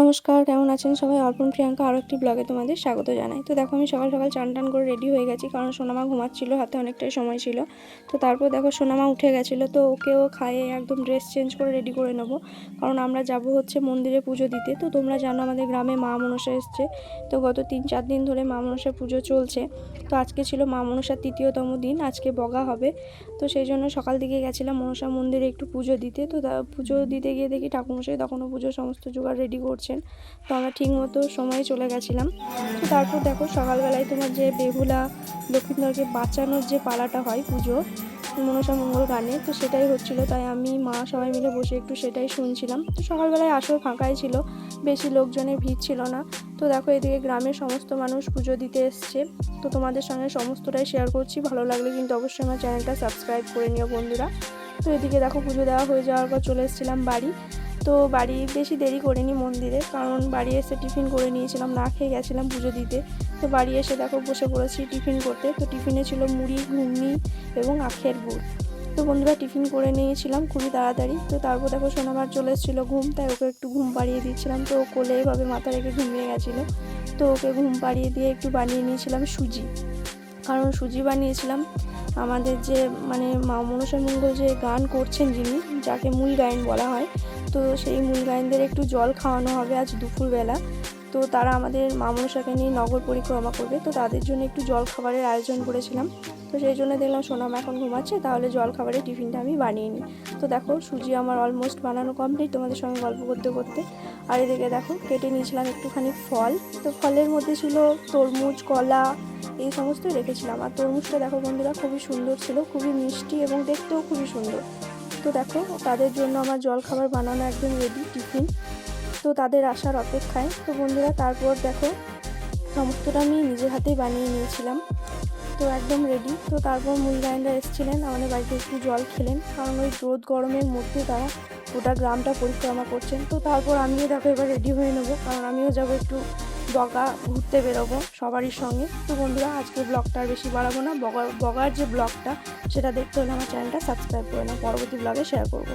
নমস্কার, কেমন আছেন সবাই? অর্পণ প্রিয়াঙ্কা, আরও একটি ব্লগে তোমাদের স্বাগত জানাই। তো দেখো, আমি সকাল সকাল চান টান করে রেডি হয়ে গেছি, কারণ সোনামা ঘুমাচ্ছিল, হাতে অনেকটাই সময় ছিল। তো তারপর দেখো, সোনামা উঠে গেছিল, তো ওকেও খাইয়ে একদম ড্রেস চেঞ্জ করে রেডি করে নেব। কারণ আমরা যাব হচ্ছে মন্দিরে পুজো দিতে। তো তোমরা জানো, আমাদের গ্রামে মা মনসা এসছে। তো গত তিন চার দিন ধরে মা মনসা পুজো চলছে। তো আজকে ছিল মা মনসার তৃতীয়তম দিন, আজকে বগা হবে। তো সেই জন্য সকাল দিকে গেছিলাম মনসা মন্দিরে একটু পুজো দিতে। তো পুজো দিতে গিয়ে দেখি ঠাকুমশাই তখনও পুজোর সমস্ত জোগাড় রেডি করছেন তো আমরা ঠিক মতো সময়ে চলে গেছিলাম। তো তারপর দেখো সকালবেলায় তোমার যে বেহুলা লক্ষ্মীন্দরকে বাঁচানোর যে পালাটা হয় পুজো, মনসা মঙ্গল গানে, তো সেটাই হচ্ছিল। তাই আমি, মা সবাই মিলে বসে একটু সেটাই শুনছিলাম। তো সকালবেলায় আসর ফাঁকাই ছিল, বেশি লোকজনের ভিড় ছিল না। তো দেখো এদিকে গ্রামের সমস্ত মানুষ পুজো দিতে এসছে। তো তোমাদের সঙ্গে সমস্তটাই শেয়ার করছি। ভালো লাগলে কিন্তু অবশ্যই আমার চ্যানেলটা সাবস্ক্রাইব করে নিও বন্ধুরা। তো এদিকে দেখো পুজো দেওয়া হয়ে যাওয়ার পর চলে এসেছিলাম বাড়ি। তো বাড়ি বেশি দেরি করিনি মন্দিরে, কারণ বাড়ি এসে টিফিন করে নিয়েছিলাম, না খেয়ে গেছিলাম পুজো দিতে। তো বাড়ি এসে দেখো বসে পড়েছি টিফিন করতে। তো টিফিনে ছিল মুড়ি, ঘুগনি এবং আখের গুড়। তো বন্ধুরা টিফিন করে নিয়েছিলাম খুবই তাড়াতাড়ি। তো তারপর দেখো সোনামার চলে এসেছিল ঘুম, তাই ওকে একটু ঘুম পাড়িয়ে দিয়েছিলাম। তো ও কোলে এভাবে মাথা রেখে ঘুমিয়ে গেছিল। তো ওকে ঘুম পাড়িয়ে দিয়ে একটু বানিয়ে নিয়েছিলাম সুজি। কারণ সুজি বানিয়েছিলাম আমাদের যে মানে মা মনসা মঙ্গল যে গান করছেন যিনি, যাকে মূল গায়ন বলা হয়, তো সেই মূল গায়নদের একটু জল খাওয়ানো হবে আজ দুপুরবেলা। তো তারা আমাদের মা মনসাকে নিয়ে নগর পরিক্রমা করবে, তো তাদের জন্য একটু জল খাবারের আয়োজন করেছিলাম। তো সেই জন্য দেখলাম সোনাম এখন ঘুমাচ্ছে, তাহলে জল খাবারের টিফিনটা আমি বানিয়ে নিই। তো দেখো, সুজি আমার অলমোস্ট বানানো কমপ্লিট তোমাদের সঙ্গে গল্প করতে করতে। আর এদিকে দেখো, কেটে নিয়েছিলাম একটুখানি ফল। তো ফলের মধ্যে ছিল তরমুজ, কলা, এই সমস্ত রেখেছিলাম। আর তরমুজটা দেখো বন্ধুরা, খুবই সুন্দর ছিল, খুবই মিষ্টি এবং দেখতেও খুবই সুন্দর। তো দেখো, তাদের জন্য আমার জল খাবার বানানো একদম রেডি টিফিন। তো তাদের আসার অপেক্ষায়। তো বন্ধুরা, তারপর দেখো, সমস্তটা আমি নিজের হাতেই বানিয়ে নিয়েছিলাম। তো একদম রেডি তো তারপর মুই গায়নরা এসেছিলেন, আমাদের বাড়িতে একটু জল খেলেন। কারণ ওই রোদ গরমের মধ্যে তারা গোটা গ্রামটা পরিক্রমা করছেন। তো তারপর আমিও দেখো এবার রেডি হয়ে নেব। কারণ আমিও যাব একটু বগা ঘুরতে বেরোবো সবারই সঙ্গে। তো বন্ধুরা আজকে ব্লগটা আর বেশি বাড়াবো না। বগা বগার যে ব্লগটা সেটা দেখতে হলে আমার চ্যানেলটা সাবস্ক্রাইব করে নাও। পরবর্তী ব্লগে শেয়ার করব।